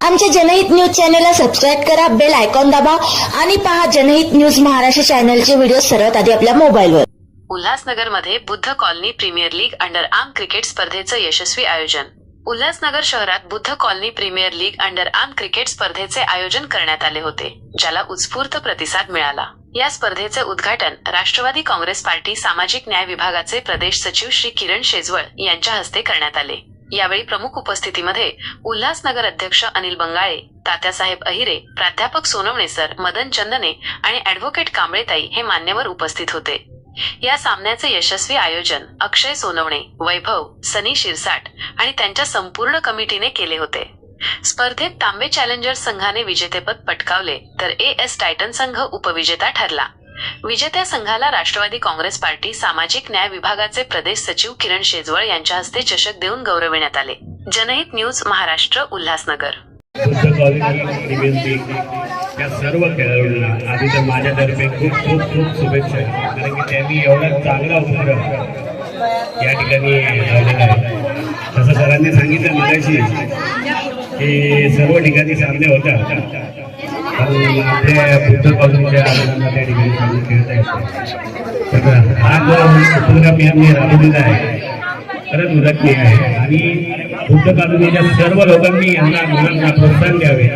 आमच्या जनहित न्यूज चॅनलला सबस्क्राईब करा बेल आयकॉन दाबा आणि पहा जनहित न्यूज महाराष्ट्र चॅनलचे व्हिडिओ सर्वात आधी आपल्या मोबाईलवर. उल्हासनगरमध्ये Buddh colony premier league under arm cricket स्पर्धेचं यशस्वी आयोजन. उल्हासनगर शहरात Buddh colony premier league under arm cricket स्पर्धेचे आयोजन करण्यात आले होते ज्याला उत्स्फूर्त प्रतिसाद मिळाला. या स्पर्धेचे उद्घाटन राष्ट्रवादी काँग्रेस पार्टी सामाजिक न्याय विभागाचे प्रदेश सचिव श्री किरण शेजवळ यांच्या हस्ते करण्यात आले. यावेळी प्रमुख उपस्थितीमध्ये उल्हासनगर अध्यक्ष अनिल बंगाळे तात्यासाहेब अहिरे प्राध्यापक सोनवणे सर मदन चंदने आणि अॅडव्होकेट कांबळेताई हे मान्यवर उपस्थित होते. या सामन्याचे यशस्वी आयोजन अक्षय सोनवणे वैभव सनी शिरसाट आणि त्यांच्या संपूर्ण कमिटीने केले होते. स्पर्धेत तांबे चॅलेंजर्स संघाने विजेतेपद पटकावले तर ए एस टायटन संघ उपविजेता ठरला. विजेत्या संघाला राष्ट्रवादी काँग्रेस पार्टी सामाजिक न्याय विभागाचे प्रदेश सचिव किरण शेजवळ यांच्या हस्ते चषक देऊन गौरविण्यात आले. जनहित न्यूज महाराष्ट्र उल्हासनगर. या सर्व खेळाडूंना आधी तर माझ्यातर्फे खूप खूप खूप शुभेच्छा. कारण की त्यांनी एवढा चांगला उपक्रम या ठिकाणी लावलेला आहे. तसं सरांनी सांगितलं मगाशी की सर्व ठिकाणी सामने होतात. पण आपल्या बाजूमध्ये कॉलेजच्या त्या ठिकाणी खेळता येतात तर हा जो उपक्रम यांनी राबवलेला आहे खरंच उल्लेखनीय आहे. आणि बुद्ध कॉलनीच्या सर्व लोकांनी यांना मुलांना प्रोत्साहन द्यावे.